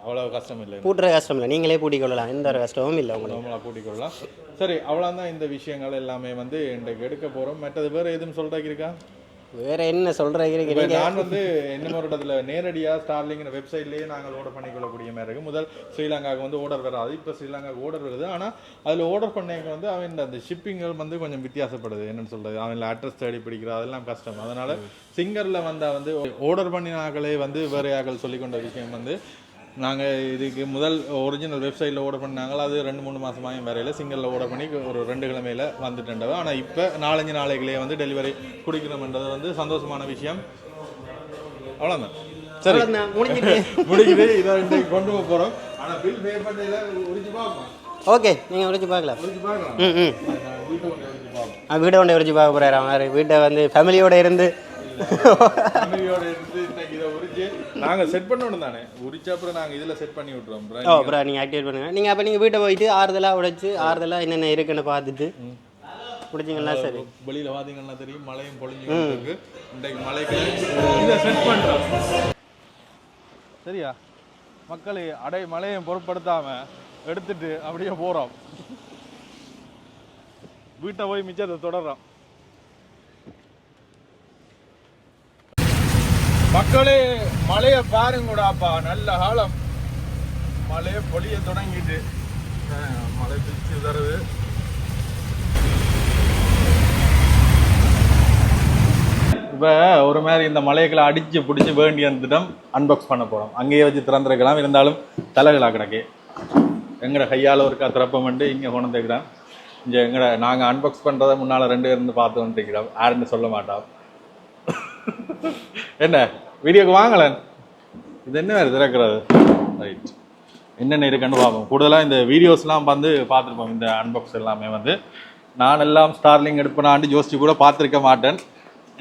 [SPEAKER 1] அவ்வளவு கஷ்டம் இல்லை.
[SPEAKER 2] பூட்டுற கஷ்டம் இல்லை. நீங்களே பூட்டிக் கொள்ளலாம். எந்த ஒரு கஷ்டமும் இல்லை உங்களுக்கு.
[SPEAKER 1] நார்மலாக பூட்டிக்கொள்ளலாம் சரி அவ்வளோதான் இந்த விஷயங்கள் எல்லாமே வந்து இன்றைக்கு எடுக்க போறோம். மற்றது வேற எதுவும் சொல்றதுக்கு இருக்கா?
[SPEAKER 2] வேற என்ன சொல்கிறீங்க
[SPEAKER 1] இப்ப நான் வந்து என்ன ஒரு இடத்துல நேரடியா ஸ்டார்லிங் வெப்சைட்லயே நாங்கள் ஆர்டர் பண்ணிக்கொள்ளக்கூடிய மாதிரி இருக்கு. முதல் ஸ்ரீலங்காவுக்கு வந்து ஆர்டர் வராது. இப்போ ஸ்ரீலங்காவுக்கு ஆர்டர் வருது. ஆனா அதுல ஆர்டர் பண்ணவங்க வந்து அவன் அந்த ஷிப்பிங்கள் வந்து கொஞ்சம் வித்தியாசப்படுது. என்னன்னு சொல்றது? அவன் அட்ரஸ் தேடி பிடிக்கிறது அதெல்லாம் கஷ்டம். அதனால சிங்கர்ல வந்தா வந்து ஆர்டர் பண்ணினாக்களே வந்து வேற ஆக்கள் சொல்லிக்கொண்ட விஷயம் வந்து நாங்க இதுக்கு முதல் ஒரிஜினல் வெப்சைட்ல ஆர்டர் பண்ணாங்க அது ரெண்டு மூணு மாசமாக வரையில சிங்கர்ல ஆர்டர் பண்ணி ஒரு ரெண்டு கிழமையில வந்துட்டேன் ஆனா இப்போ நாலஞ்சு நாளைக்குள்ளே வந்து டெலிவரி கொடுக்கணும்ன்றது வந்து சந்தோஷமான விஷயம். அவ்வளோதான் சரி. முடிக்குது இதை இன்றைக்கு கொண்டு போக போகிறோம் ஆனால் பில் பே பண்ணையில் உரிச்சு பார்ப்போம்.
[SPEAKER 2] ஓகே. நீங்கள் உரிச்சு பார்க்கலாம். ம் ம்.
[SPEAKER 1] வீட்டை கொண்டு உரிச்சு
[SPEAKER 2] பார்க்க போகிறாரு அவன் வீட்டை வந்து ஃபேமிலியோட இருந்து.
[SPEAKER 1] ஃபேமிலியோட இருந்து நாங்கள் செட் பண்ணணும் தானே. உரிச்ச அப்புறம் நாங்கள் இதில் செட் பண்ணி விட்ருவோம்
[SPEAKER 2] ஓ அப்புறம் நீங்கள் ஆக்டிவேட் பண்ணுங்க. நீங்கள் அப்போ நீங்கள் வீட்டை போயிட்டு ஆறுதலாக உடைச்சு ஆறுதலாக என்னென்ன இருக்குன்னு பார்த்துட்டு பிடிச்சிங்களா சரி.
[SPEAKER 1] வெளியில் பார்த்தீங்கன்னா தெரியும் மழையும் பொழிஞ்சு இருக்கு. இன்றைக்கு மழைக்கு இதை செட் பண்ணுறோம் சரியா? மக்கள் அடை மழையும் பொருட்படுத்தாம எடுத்துட்டு அப்படியே போறோம். வீட்டை போய் மிச்சத்தை தொடர்றோம் மக்களே மழையை பாருங்கடாப்பா. நல்ல காலம். மழையை பொழிய தொடங்கிட்டு. மழை பிச்சு தருது இப்போ ஒரு மாதிரி இந்த மலைகளை அடித்து பிடிச்சி வேண்டி வந்துட்டோம் அன்பாக்ஸ் பண்ண போகிறோம் அங்கேயே வச்சு திறந்துருக்கலாம். இருந்தாலும் தலைகளாக கிடக்கு. எங்கட கையால் ஒருக்கா திறப்பமெண்டு இங்கே கொண்டு வந்துருக்கிறோம் இங்கே எங்கட நாங்கள் அன்பாக்ஸ் பண்ணுறத முன்னால் ரெண்டு இருந்து பார்த்து வந்துருக்கிறோம் யாருன்னு சொல்ல மாட்டோம் என்ன? வீடியோக்கு வாங்கலன் இது என்ன வேறு திறக்கிறது? ரைட் என்னென்ன இருக்குன்னு பார்ப்போம். கூடுதலாக இந்த வீடியோஸ்லாம் வந்து பார்த்துருப்போம். இந்த அன்பாக்ஸ் எல்லாமே வந்து. நான் எல்லாம் ஸ்டார்லிங் எடுப்பேனாண்டு ஜோசிச்சு கூட பார்த்துருக்க மாட்டேன்.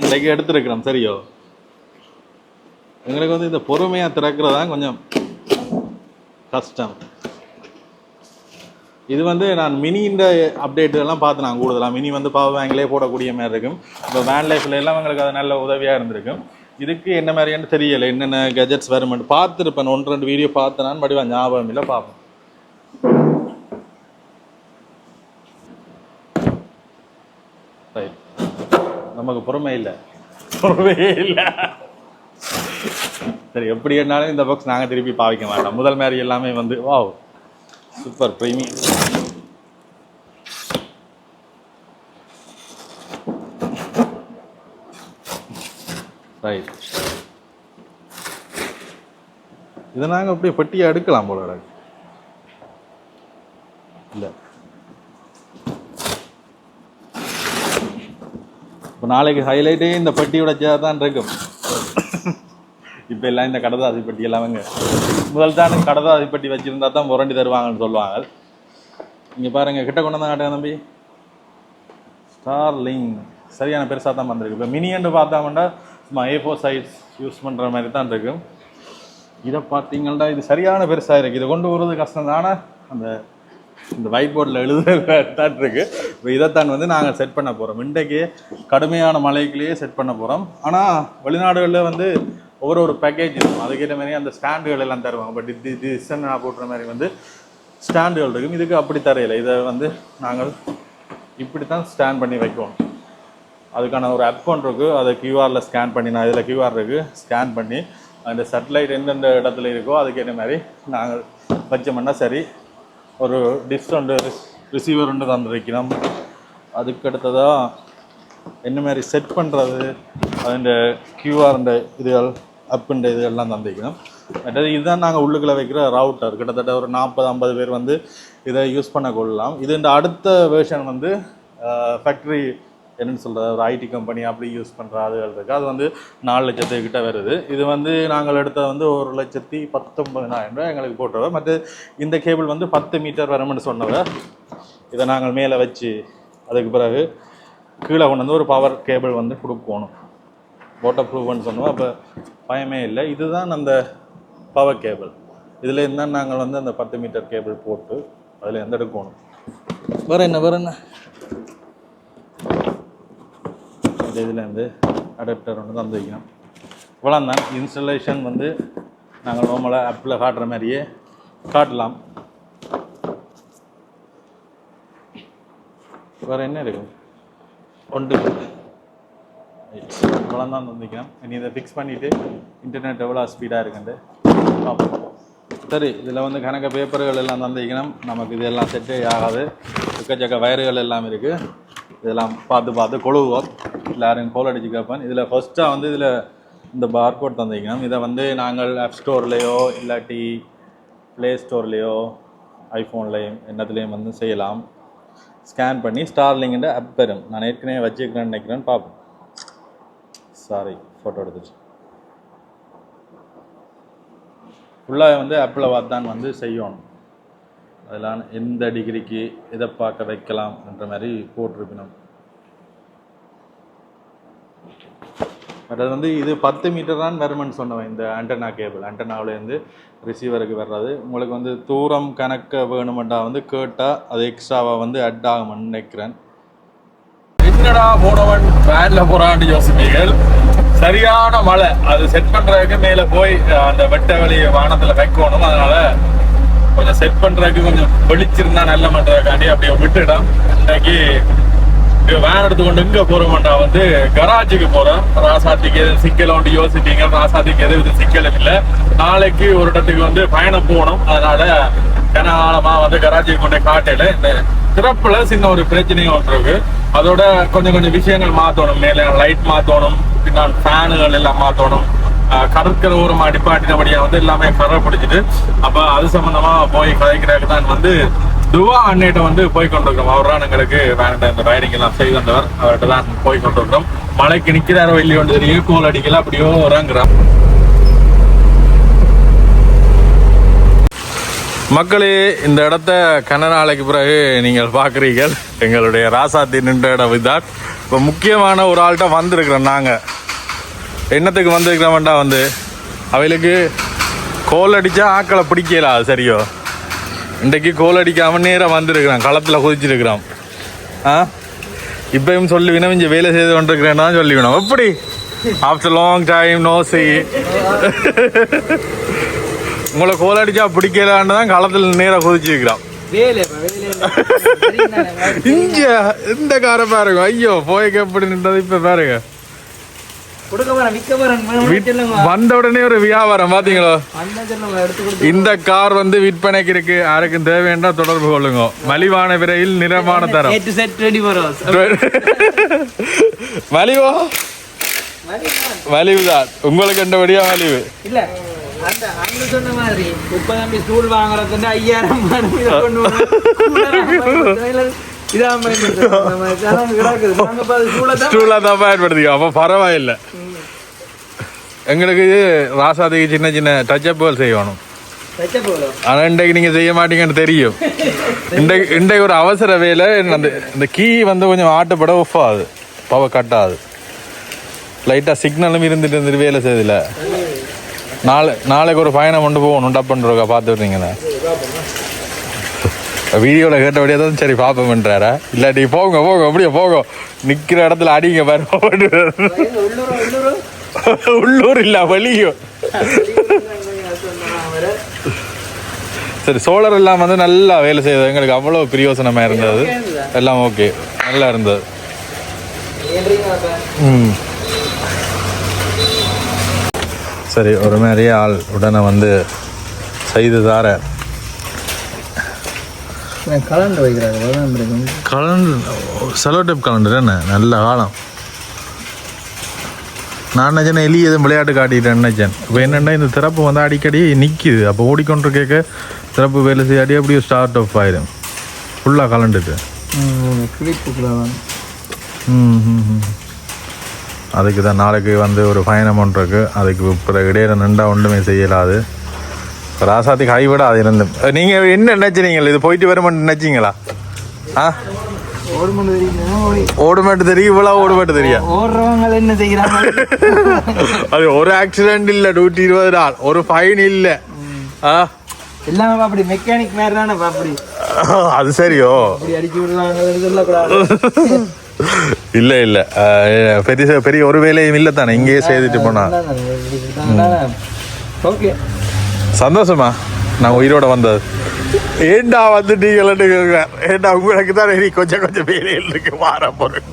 [SPEAKER 1] இன்றைக்கு எடுத்துருக்கிறோம். சரியோ? எங்களுக்கு வந்து இந்த பொறுமையாக திறக்கிறது தான் கொஞ்சம் கஷ்டம். இது வந்து நான் மினின்ற அப்டேட் எல்லாம் பார்த்து நான் கூடுதலாக மினி வந்து பவர் பேங்க்லேயே போடக்கூடிய மாதிரி இருக்கும். இப்போ வேன் லைஃப்ல எல்லாம் எங்களுக்கு அது நல்ல உதவியாக இருந்திருக்கும். இதுக்கு என்ன மாதிரியானு தெரியலை. என்னென்ன கெஜெட்ஸ் வருமெண்ட் பார்த்துருப்பேன். ஒன்று ரெண்டு வீடியோ பார்த்து படிவா ஞாபகம் இல்லை பார்ப்போம். ரைட் நமக்கு பொறுமை இல்லை. பொறுமையே இல்லை. சரி எப்படி என்னாலும் இந்த பாக்ஸ் நாங்கள் திருப்பி பாவிக்க மாட்டோம். முதல் மாதிரி எல்லாமே வந்து வாவ் சூப்பர் ப்ரீமியம் ரைட் இதை நாங்கள் அப்படியே பெட்டியை எடுக்கலாம் போல இருக்கு. இல்லை. இப்போ நாளைக்கு ஹைலைட்டே இந்த பெட்டியோட தான் இருக்கும் இப்போ எல்லாம் இந்த கடதாதி பெட்டி எல்லாமேங்க முதல் தான் கடதாதி பெட்டி வச்சுருந்தா தான் முரண்டி தருவாங்கன்னு சொல்லுவாங்க. இங்கே பாருங்க கிட்ட கொண்டு வந்து காட்டுங்க தம்பி. ஸ்டார்லிங் சரியான பெருசாக தான் வந்திருக்கு. இப்போ மினியன்னு பார்த்தோம்னா சும்மா ஏ ஃபோர் சைஸ் யூஸ் பண்ணுற மாதிரி தான் இருக்கும் இதை பார்த்தீங்கன்னா இது சரியான பெருசாக இருக்குது இதை கொண்டு வரது கஷ்டம் தானே அந்த இந்த ஒயிட் போர்டில் எழுதுதான் இருக்கு. இப்போ இதைத்தான் வந்து நாங்கள் செட் பண்ண போகிறோம் இன்றைக்கு கடுமையான மலைக்குள்ளேயே செட் பண்ண போகிறோம் ஆனால் வெளிநாடுகளில் வந்து ஒவ்வொரு ஒரு பேக்கேஜ் இருக்கும். அதுக்கேற்ற மாதிரி அந்த ஸ்டாண்டுகள் எல்லாம் தருவாங்க. பட் இது இது நான் போட்டுற மாதிரி வந்து ஸ்டாண்டுகள் இருக்கும். இதுக்கு அப்படி தரையில. இதை வந்து நாங்கள் இப்படி தான் ஸ்கேன் பண்ணி வைக்குவோம் அதுக்கான ஒரு அக்கௌண்ட் இருக்குது அதை கியூஆரில் ஸ்கேன் பண்ணி நான் இதில் கியூஆர் இருக்குது ஸ்கேன் பண்ணி அந்த சேட்டலைட் எந்தெந்த இடத்துல இருக்கோ அதுக்கேற்ற மாதிரி நாங்கள் வச்சோம்னா சரி. ஒரு டிஷ் ஒன்று ரிசீவர் ஒன்று தந்திருக்கணும் அதுக்கடுத்ததாக என்ன மாதிரி செட் பண்ணுறது அதுண்ட கியூஆர்ண்ட இதுகள் அப்புண்ட இதுகள்லாம் தந்திருக்கணும் மற்றது இதுதான் நாங்கள் உள்ளுக்குள்ளே வைக்கிற ரவுட்டர் கிட்டத்தட்ட ஒரு நாற்பது ஐம்பது பேர் வந்து இதை யூஸ் பண்ண கொள்ளலாம். இது இந்த அடுத்த வேர்ஷன் வந்து ஃபேக்ட்ரி என்னென்னு சொல்கிறது ஒரு ஐடி கம்பெனி அப்படி யூஸ் பண்ணுற அதுகள் இருக்குது அது வந்து நாலு லட்சத்து கிட்ட வருது. இது வந்து நாங்கள் எடுத்தது வந்து ஒரு லட்சத்தி பத்தொம்பதினாயிரம் ரூபாய் எங்களுக்கு போட்டுருவோம் மற்ற இந்த கேபிள் வந்து பத்து மீட்டர் வரும்னு சொன்னவ இதை நாங்கள் மேலே வச்சு அதுக்கு பிறகு கீழே கொண்டு வந்து ஒரு பவர் கேபிள் வந்து கொடுக்கணும். வாட்டர் ப்ரூஃப்னு சொன்னோம். அப்போ பயமே இல்லை. இதுதான் அந்த பவர் கேபிள் இதில் இருந்தால் நாங்கள் வந்து அந்த பத்து மீட்டர் கேபிள் போட்டு அதில் எந்த எடுக்கணும். வேறு என்ன வேறு என்ன? இந்த இதுலேருந்து அடாப்டர் ஒன்று தந்து வைக்கணும். இவ்வளோ தான் இன்ஸ்டலேஷன் வந்து நாங்கள் நார்மலாக ஆப்பில் காட்டுற மாதிரியே காட்டலாம். வேறு என்ன இருக்கும் ஒன்று இவ்வளோ தான் தந்திக்கணும் இனி இதை ஃபிக்ஸ் பண்ணிவிட்டு இன்டர்நெட் எவ்வளோ ஸ்பீடாக இருக்குன்ட்டு பார்ப்போம். சரி இதில் வந்து கணக்க பேப்பர்கள் எல்லாம் தந்திக்கணும் நமக்கு இதெல்லாம் செட்டே ஆகாது. எக்கச்சக்க வயர்கள் எல்லாம் இருக்குது இதெல்லாம் பார்த்து பார்த்து கொழுவோம். எல்லாரும் கோல் அடிச்சு கேட்பேன் இதில் ஃபஸ்ட்டாக வந்து இதில் இந்த பார்கோட் தந்திக்கணும் இதை வந்து நாங்கள் ஆப் ஸ்டோர்லேயோ இல்லாட்டி ப்ளே ஸ்டோர்லேயோ ஐஃபோன்லேயும் என்னத்துலேயும் வந்து செய்யலாம். ஸ்கேன் பண்ணி ஸ்டார்லிங்கிட்ட அப் பெறும். நான் ஏற்கனவே வச்சுக்கிறேன்னு நினைக்கிறேன்னு பார்ப்போம். சாரி ஃபோட்டோ எடுத்துச்சு ஃபுல்லாக வந்து ஆப்பில் பார்த்தான் வந்து செய்யணும். அதெல்லாம் எந்த டிகிரிக்கு எதை பார்க்க வைக்கலாம் என்ற மாதிரி போட்டிருக்கணும். பட் அது வந்து இது பத்து மீட்டர் தான் வருமென்னு சொன்னவன் இந்த ஆண்டனா கேபிள் ஆண்டனாவிலேருந்து ரிசீவருக்கு வர்றது. உங்களுக்கு வந்து தூரம் கணக்க வேணுமெண்டா வந்து கேட்டால் அது எக்ஸ்ட்ராவாக வந்து அட் ஆகும்னு நினைக்கிறேன். என்னடா போனவன் வேனில் போகிறான்னு யோசிப்பீர்கள் சரியான மழை. அது செட் பண்ணுறதுக்கு மேலே போய் அந்த வெட்ட வெளி வானத்தில் வைக்கணும். அதனால் கொஞ்சம் செட் பண்ணுறதுக்கு கொஞ்சம் வெளிச்சிருந்தா நல்ல பண்ணுறதுக்காண்டி அப்படியே விட்டுடும் இன்னைக்கு வேன் எடுத்துக்கொண்டு எங்க போறோம்டா வந்து கராஜுக்கு போறோம். ராசாத்திக்கு எது சிக்கல் ஒன்று யோசிப்பீங்க. ராசாத்திக்கு எது இது சிக்கலும் இல்லை. நாளைக்கு ஒரு இடத்துக்கு வந்து பயணம் போகணும். அதனால கனகாலமா வந்து கராச்சிக்கு கொண்டு காட்டையில இந்த சிறப்புல சின்ன ஒரு பிரச்சனையும் ஒன்று இருக்கு. அதோட கொஞ்சம் கொஞ்சம் விஷயங்கள் மாத்தணும். மேலே லைட் மாத்தணும். பின்னால் ஃபேனுகள் எல்லாம் மாத்தணும். கடற்கரை ஓரம் அடிப்பாட்டினபடியா வந்து எல்லாமே கரை பிடிச்சிட்டு அப்ப அது சம்பந்தமா போய் கதைக்கிறதுக்கு தான் வந்து துவா அண்ணிட்ட வந்து போய் கொண்டிருக்கிறோம். அவர் தான் எங்களுக்கு வேண்ட இந்த ரைடிங் எல்லாம் செய்து வந்தவர். அவர்கிட்ட தான் போய் கொண்டிருக்கிறோம். மழைக்கு நிக்கிறாரோ இல்லையோ தெரியும் கோல் அடிக்கல அப்படியோ இறங்குறோம் மக்களே இந்த இடத்த கன நாளைக்கு பிறகு நீங்கள் பார்க்குறீர்கள். எங்களுடைய ராசாத்தி நின்ற இடம் இதுதான். இப்போ முக்கியமான ஒரு ஆள்கிட்ட வந்திருக்கிறோம் நாங்கள் என்னத்துக்கு வந்திருக்கிறோம்டா வந்து அவைகளுக்கு கோல் அடித்தா ஆக்களை பிடிக்கல? அது சரியோ? இன்றைக்கு கோல் அடிக்காம நேராக வந்திருக்கிறான். களத்தில் குதிச்சிருக்கிறான். ஆ? இப்பயும் சொல்லி வினவிஞ்சு வேலை செய்து கொண்டிருக்கிறேன்னா சொல்லிக்கணும் எப்படி? After long time no see உங்களை கோல் அடிச்சா பிடிக்கலான்னு தான் களத்தில் நேராக குதிச்சிருக்கிறான். இங்க இந்த காரை பாருங்க. ஐயோ போய்க்க எப்படி நின்றது இப்ப பாருங்க
[SPEAKER 3] கொடுக்க போறேன் விற்க போறேன்
[SPEAKER 1] வீட்- வந்த உடனே ஒரு வியாபாரம் பாத்தீங்களா? இந்த கார் வந்து விற்பனைக்கு இருக்கு. யாருக்கும் தேவைன்னா தொடர்பு கொள்ளுங்க. மலிவான விலையில் நிறமான தரம். மலிவோ? மலிவுதான் உங்களுக்கு கண்டபடியா மலிவு?
[SPEAKER 3] இல்ல. சொன்ன மாதிரி முப்பதாம் ஸ்டூல் ஐயாயிரம் தான்
[SPEAKER 1] பயன்படுத்திக்கோ அப்ப பரவாயில்லை எங்களுக்கு ராசாதிக்கு சின்ன சின்ன டச்சப்புகள் செய்யணும். ஆனா இன்றைக்கு நீங்க செய்ய மாட்டீங்கன்னு தெரியும் இன்றைக்கு இன்றைக்கு ஒரு அவசர வேலை அந்த இந்த கீ வந்து கொஞ்சம் ஆட்டப்பட ஆஃப் ஆகுது பவர் கட் ஆகுது லைட்டாக சிக்னலும் இருந்துட்டு இருந்துட்டு வேலை செய்யுதுல நாளை நாளைக்கு ஒரு பயணம் கொண்டு போகணும் டப்புன்றக்கா பார்த்துருந்தீங்களே வீடியோவில் கேட்டபடியே தான் சரி பார்ப்போம்ன்றாரா இல்லாட்டி போங்க போங்க அப்படியே போங்க. நிற்கிற இடத்துல அடிங்க பாரு
[SPEAKER 3] உள்ளூர்
[SPEAKER 1] இல்லை வெளியும் சரி சோழர் எல்லாம் வந்து நல்லா வேலை செய்யுது எங்களுக்கு அவ்வளோ பிரியோசனமாக இருந்தது. எல்லாம் ஓகே. நல்லா இருந்தது. ம். சரி ஒரு மாதிரியே ஆள் உடனே வந்து செய்து தார
[SPEAKER 3] கலந்து வைக்கிறாங்க
[SPEAKER 1] கலண்டர் செலோ டைப் கலண்டர் என்ன? நல்ல காலம். நான் நினச்சேன் எலி எதுவும் விளையாட்டு காட்டிட்டேன் நினச்சேன் இப்போ என்னென்னா இந்த திறப்பு வந்து அடிக்கடி நிற்கிது அப்போ ஓடிக்கொண்டு கேட்க திறப்பு வேலை செய்யாடி அப்படியே ஸ்டார்ட் ஆஃப் ஆயிடும் ஃபுல்லாக கலண்டுட்டு. அதுக்கு தான் நாளைக்கு வந்து ஒரு ஃபைன் அமௌண்ட் இருக்கு. அதுக்கு பிறகு இடையில நின்றா ஒன்றுமே செய்யலாது. ராசாத்திக்கு ஹைவிட அது இருந்து நீங்கள் என்ன நினைச்சினீங்க இது போயிட்டு வருமான்னு நினைச்சிங்களா ஆ? ஓடுமாட்டு தெரியும் இவ்வளோ ஓடுமாட்டு தெரியும்
[SPEAKER 3] ஓடுறவங்க என்ன செய்கிறாங்க?
[SPEAKER 1] அது ஒரு ஆக்சிடென்ட் இல்லை நூற்றி இருபது நாள். ஒரு ஃபைன் இல்லை. ஆ?
[SPEAKER 3] எல்லாமே அப்படி மெக்கானிக் மாதிரி தானே அப்படி
[SPEAKER 1] அது சரியோ?
[SPEAKER 3] அடிச்சு விடுறாங்க
[SPEAKER 1] இல்லை இல்லை. பெரிய பெரிய ஒரு வேலையும் இல்லை தானே. இங்கேயே செய்துட்டு போனா.
[SPEAKER 3] ஓகே.
[SPEAKER 1] சந்தோஷமா? நான் உயிரோட வந்தது. ஏண்டா வந்துட்டீங்களன்னு கேட்குறேன் ஏண்டா உங்களுக்கு தான் இனி கொஞ்சம் கொஞ்சம் வேலையில் இருக்கு. மாற பொருள்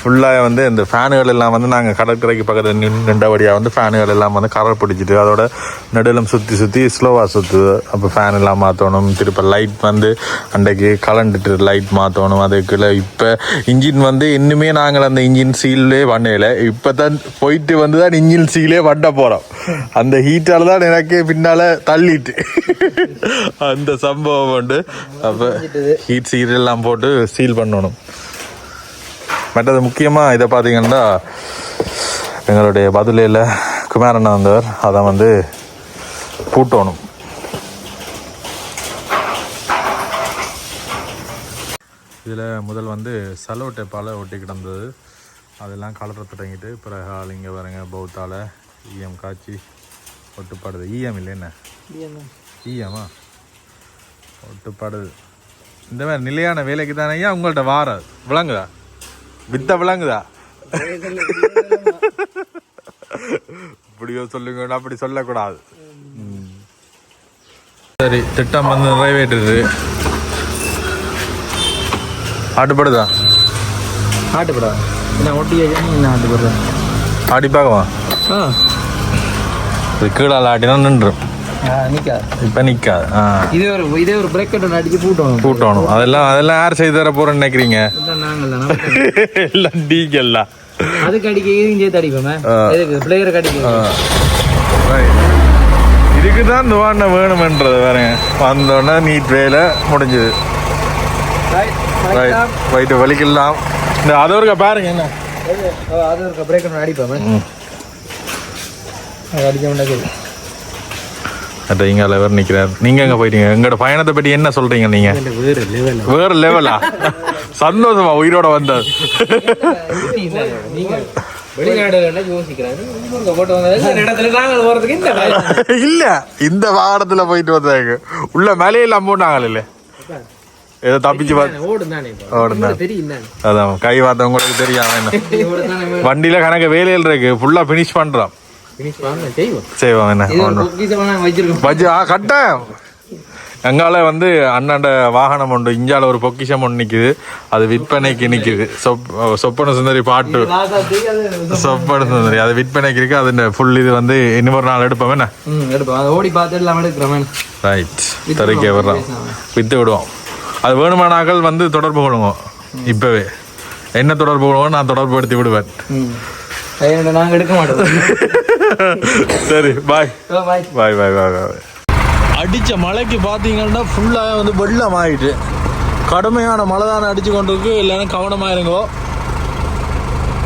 [SPEAKER 1] ஃபுல்லாக வந்து இந்த ஃபேனுகள் எல்லாம் வந்து நாங்கள் கடற்கரைக்கு பக்கத்தில் நின்று நின்றபடியாக வந்து ஃபேனுகள் எல்லாம் வந்து கரை பிடிச்சிட்டு அதோட நடுவில் சுற்றி சுற்றி ஸ்லோவாக சுற்றுது அப்போ ஃபேன் எல்லாம் மாற்றணும் திருப்ப லைட் வந்து அன்றைக்கு கலண்டுட்டு லைட் மாற்றணும் அதுக்குள்ள இப்போ இன்ஜின் வந்து இன்னுமே நாங்கள் அந்த இன்ஜின் சீல்லே பண்ணல. இப்போ தான் போயிட்டு வந்து தான் இன்ஜின் சீலே பண்ண போகிறோம் அந்த ஹீட்டால் தான் எனக்கு பின்னால் தள்ளிட்டு. அந்த சம்பவம் உண்டு. அப்போ ஹீட் சீல் எல்லாம் போட்டு சீல் பண்ணணும். மற்றது முக்கியமாக இதை பார்த்தீங்கன்னா எங்களுடைய பதிலையில் குமாரண்ணா வந்தவர் அதை வந்து பூட்டணும். இதில் முதல் வந்து சலோ டேப்பால் ஒட்டி கிடந்தது. அதெல்லாம் கலர தொடங்கிட்டு பிறகு ஆள் இங்கே வரங்க பௌத்தால ஈஎம் காய்ச்சி ஒட்டுப்பாடுது. ஈஎம் இல்லை என்ன? ஈஎம்மா ஒட்டுப்பாடுது. இந்த மாதிரி நிலையான வேலைக்கு தானே ஐயா உங்கள்கிட்ட வார விளங்குதா? வித்த விளங்குதா இப்படியோ சொல்லுங்க அப்படி சொல்லக்கூடாது. சரி திட்டம் வந்து நிறைவேற்றுது. ஆட்டுப்படுதா?
[SPEAKER 3] ஆட்டுப்படா என்ன ஒட்டியா என்ன ஆட்டுப்படுறேன்
[SPEAKER 1] ஆடி பார்க்கவா?
[SPEAKER 3] ஆ.
[SPEAKER 1] இது கீழால் ஆட்டினா நின்றும். இப்போ நிற்காது ஆ.
[SPEAKER 3] இதே ஒரு இதே ஒரு பிரேக் ஒன்று அடிச்சு பூட்டணும்.
[SPEAKER 1] கூட்டணும் அதெல்லாம் அதெல்லாம் யார் செய்து தர போறேன்னு நினைக்கிறீங்க?
[SPEAKER 3] நாங்கள் தான்
[SPEAKER 1] எல்லாம்
[SPEAKER 3] அதுக்கு அடிக்க இதுவும் சேர்த்து அடிப்போமே எதுக்கு பிளேயருக்கு அடிக்க
[SPEAKER 1] இதுக்கு தான் இந்த வாண்ண வேணுமென்றது வேறங்க வந்தோடனே நீட் வேலை முடிஞ்சது. ரைட் ரைட்டு வலிக்கலாம். இந்த அது ஒருக்கா பாருங்க என்ன.
[SPEAKER 3] அது ஒரு பிரேக். அது அடிக்க முடியாது.
[SPEAKER 1] அட்ட இங்கே அவர் நிற்கிறார் நீங்கள் எங்கே போயிட்டீங்க? எங்களோட பயணத்தை பற்றி என்ன சொல்கிறீங்க நீங்கள்
[SPEAKER 3] வேறு லெவல்
[SPEAKER 1] வேறு லெவலா சந்தோஷமா உயிரோட வந்தது. இல்ல இந்த வாகனத்துல போயிட்டு வந்தாங்க. உள்ள மேலையெல்லாம் போனாங்க இல்ல? ஏதோ தப்பிச்சு அதான் கை பார்த்தவங்களுக்கு தெரியாம என்ன? வண்டியில கணக்கு வேலையில் இருக்கு. ஃபுல்லா ஃபினிஷ்
[SPEAKER 3] வாங்க செய்வோம்.
[SPEAKER 1] என்ன?
[SPEAKER 3] ஒரு
[SPEAKER 1] கட்டாயம் எங்கால வந்து அண்ணாண்ட வாகனம் உண்டு இஞ்சால ஒரு பொக்கிஷம் ஒன்று நிக்குது. அது விற்பனைக்கு நிக்குது. சொப் சொப்பன சுந்தரி பாட்டு. சொப்பன சுந்தரி அது விற்பனைக்கு இருக்கு. அது ஃபுல் இது வந்து இன்னொரு நாள் எடுப்போம் என்ன?
[SPEAKER 3] ம் எடுப்போம். அதை ஓடி பார்த்து எல்லாம் எடுக்கிறோம்
[SPEAKER 1] ரைட் தரைக்கே வர்றோம் வித்து விடுவோம். அது வேணுமானாக்கள் வந்து தொடர்பு கொள்ளுங்க. இப்பவே. என்ன தொடர்பு கொள்ளுங்க நான் தொடர்பு படுத்தி விடுவேன்.
[SPEAKER 3] ம். அதை நாங்க எடுக்க மாட்டோம்.
[SPEAKER 1] சரி பாய். பாய் பாய் பாய் பாய் அடித்த மழைக்கு பார்த்தீங்கன்னா ஃபுல்லாக வந்து வெள்ளம் ஆயிட்டு. கடுமையான மழை தானே அடித்து கொண்டு இருக்கு இல்லைன்னா கவனமாக இருங்கோ.